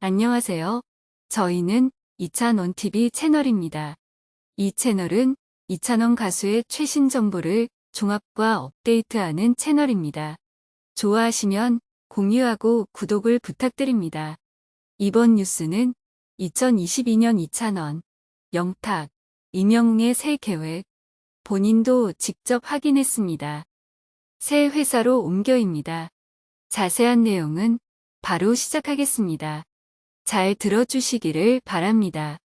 안녕하세요. 저희는 이찬원TV 채널입니다. 이 채널은 이찬원 가수의 최신 정보를 종합과 업데이트하는 채널입니다. 좋아하시면 공유하고 구독을 부탁드립니다. 이번 뉴스는 2022년 이찬원, 영탁, 임영웅의 새 계획, 본인도 직접 확인했습니다. 새 회사로 옮겨입니다. 자세한 내용은 바로 시작하겠습니다. 잘 들어주시기를 바랍니다.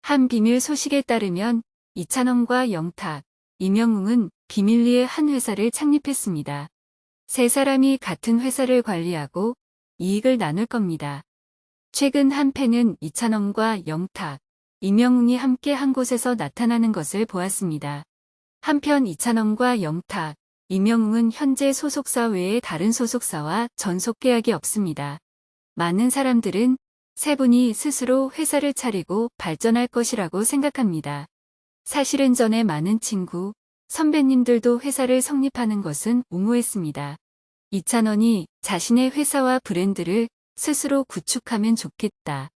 한 비밀 소식에 따르면 이찬원과 영탁, 임영웅은 비밀리에 한 회사를 창립했습니다. 세 사람이 같은 회사를 관리하고 이익을 나눌 겁니다. 최근 한 팬은 이찬원과 영탁, 임영웅이 함께 한 곳에서 나타나는 것을 보았습니다. 한편 이찬원과 영탁, 임영웅은 현재 소속사 외에 다른 소속사와 전속 계약이 없습니다. 많은 사람들은 세 분이 스스로 회사를 차리고 발전할 것이라고 생각합니다. 사실은 전에 많은 친구, 선배님들도 회사를 성립하는 것은 옹호했습니다. 이찬원이 자신의 회사와 브랜드를 스스로 구축하면 좋겠다.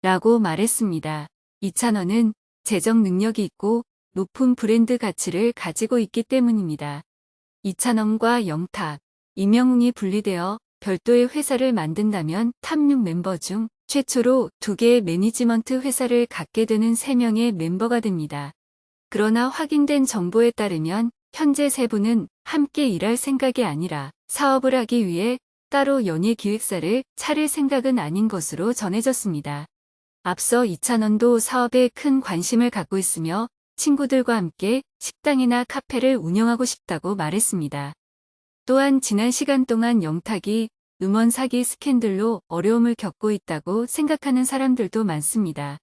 라고 말했습니다. 이찬원은 재정 능력이 있고 높은 브랜드 가치를 가지고 있기 때문입니다. 이찬원과 영탁, 임영웅이 분리되어 별도의 회사를 만든다면 탑6 멤버 중 최초로 두 개의 매니지먼트 회사를 갖게 되는 3명의 멤버가 됩니다. 그러나 확인된 정보에 따르면 현재 세 분은 함께 일할 생각이 아니라 사업을 하기 위해 따로 연예 기획사를 차릴 생각은 아닌 것으로 전해졌습니다. 앞서 이찬원도 사업에 큰 관심을 갖고 있으며 친구들과 함께 식당이나 카페를 운영하고 싶다고 말했습니다. 또한 지난 시간 동안 영탁이 음원 사기 스캔들로 어려움을 겪고 있다고 생각하는 사람들도 많습니다.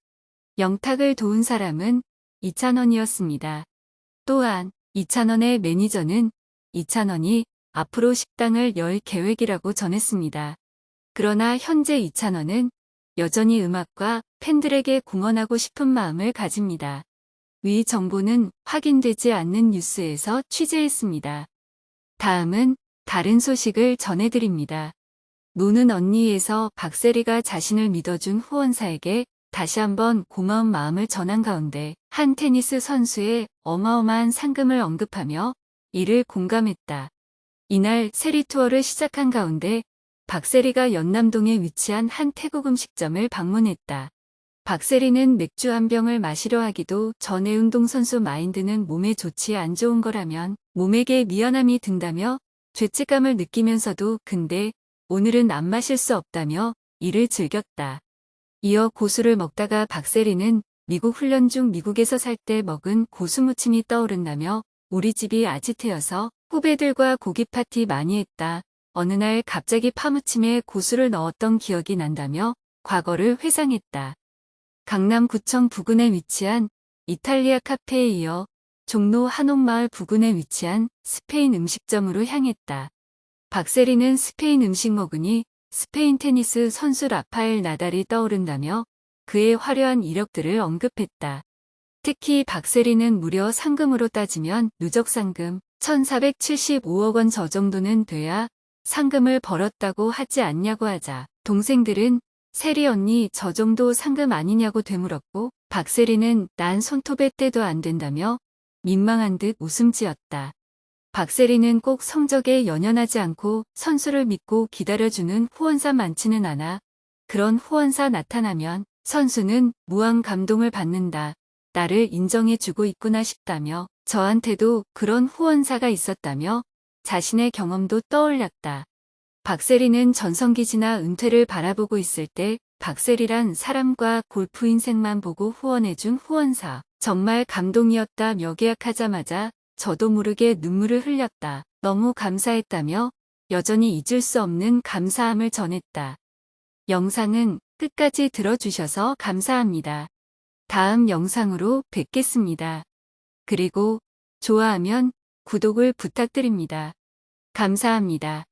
영탁을 도운 사람은 이찬원이었습니다. 또한 이찬원의 매니저는 이찬원이 앞으로 식당을 열 계획이라고 전했습니다. 그러나 현재 이찬원은 여전히 음악과 팬들에게 공헌하고 싶은 마음을 가집니다. 위 정보는 확인되지 않는 뉴스에서 취재했습니다. 다음은 다른 소식을 전해드립니다. 노는 언니에서 박세리가 자신을 믿어준 후원사에게 다시 한번 고마운 마음을 전한 가운데 한 테니스 선수의 어마어마한 상금을 언급하며 이를 공감했다. 이날 세리 투어를 시작한 가운데 박세리가 연남동에 위치한 한 태국 음식점을 방문했다. 박세리는 맥주 한 병을 마시려 하기도 전에 운동선수 마인드는 몸에 좋지 안 좋은 거라면 몸에게 미안함이 든다며 죄책감을 느끼면서도 근데 오늘은 안 마실 수 없다며 이를 즐겼다. 이어 고수를 먹다가 박세리는 미국 훈련 중 미국에서 살 때 먹은 고수 무침이 떠오른다며 우리 집이 아지트여서 후배들과 고기 파티 많이 했다. 어느 날 갑자기 파무침에 고수를 넣었던 기억이 난다며 과거를 회상했다. 강남구청 부근에 위치한 이탈리아 카페에 이어 종로 한옥마을 부근에 위치한 스페인 음식점으로 향했다. 박세리는 스페인 음식 먹으니 스페인 테니스 선수 라파엘 나달이 떠오른다며 그의 화려한 이력들을 언급했다. 특히 박세리는 무려 상금으로 따지면 누적 상금 1475억 원 저 정도는 돼야 상금을 벌었다고 하지 않냐고 하자 동생들은 세리 언니 저 정도 상금 아니냐고 되물었고 박세리는 난 손톱에 떼도 안 된다며 민망한 듯 웃음 지었다. 박세리는 꼭 성적에 연연하지 않고 선수를 믿고 기다려주는 후원사 많지는 않아. 그런 후원사 나타나면 선수는 무한 감동을 받는다. 나를 인정해주고 있구나 싶다며 저한테도 그런 후원사가 있었다며 자신의 경험도 떠올렸다. 박세리는 전성기지나 은퇴를 바라보고 있을 때 박세리란 사람과 골프 인생만 보고 후원해준 후원사 정말 감동이었다며 계약하자마자 저도 모르게 눈물을 흘렸다. 너무 감사했다며 여전히 잊을 수 없는 감사함을 전했다. 영상은 끝까지 들어주셔서 감사합니다. 다음 영상으로 뵙겠습니다. 그리고 좋아하면 구독을 부탁드립니다. 감사합니다.